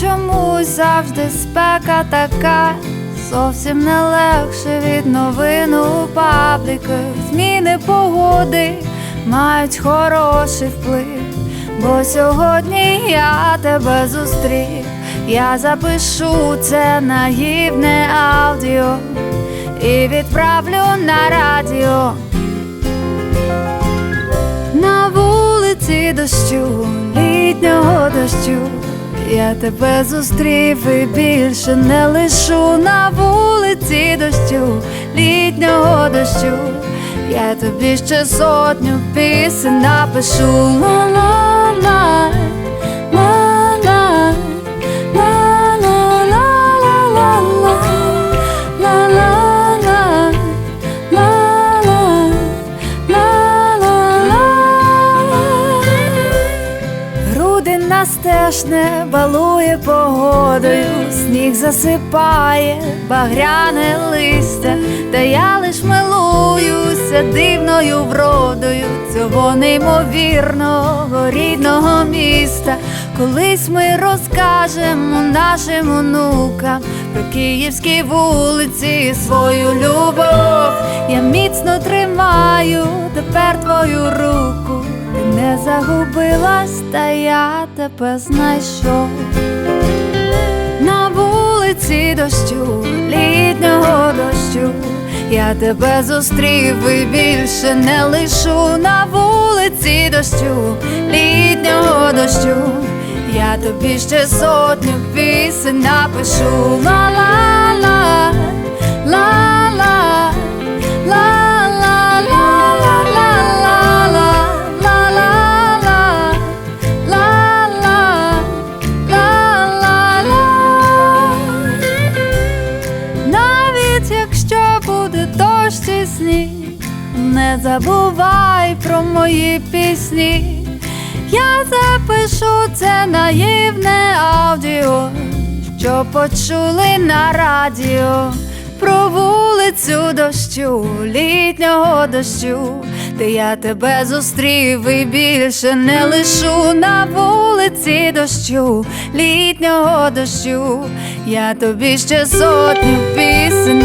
чомусь завжди спека така. Зовсім не легше від новин у пабліки. Зміни погоди мають хороший вплив. Бо сьогодні я тебе зустрів. Я запишу це наївне аудіо і відправлю на радіо. На вулиці дощу, я тебе зустрів і більше не лишу на вулиці дощу, літнього дощу, я тобі ще сотню пісень напишу теж балує погодою, сніг засипає багряне листя, та я лиш милуюся дивною вродою цього неймовірного рідного міста. Колись ми розкажемо нашим онукам про київські вулиці свою любов. Я міцно тримаю тепер твою руку. Загубилась, та я тебе знайшов. На вулиці дощу, літнього дощу, я тебе зустрів і більше не лишу на вулиці дощу, літнього дощу, я тобі ще сотню пісень напишу. Ла-ла-ла, не забувай про мої пісні. Я запишу це наївне аудіо, що почули на радіо. Про вулицю дощу, літнього дощу, де я тебе зустрів і більше не лишу. На вулиці дощу, літнього дощу, я тобі ще сотню пісень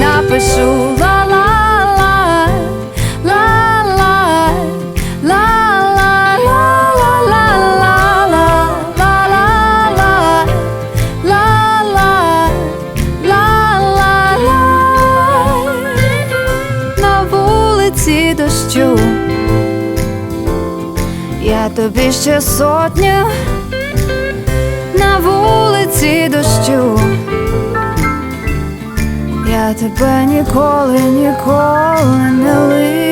вулиці дощу, я тобі ще сотню на вулиці дощу. Я тебе ніколи, ніколи не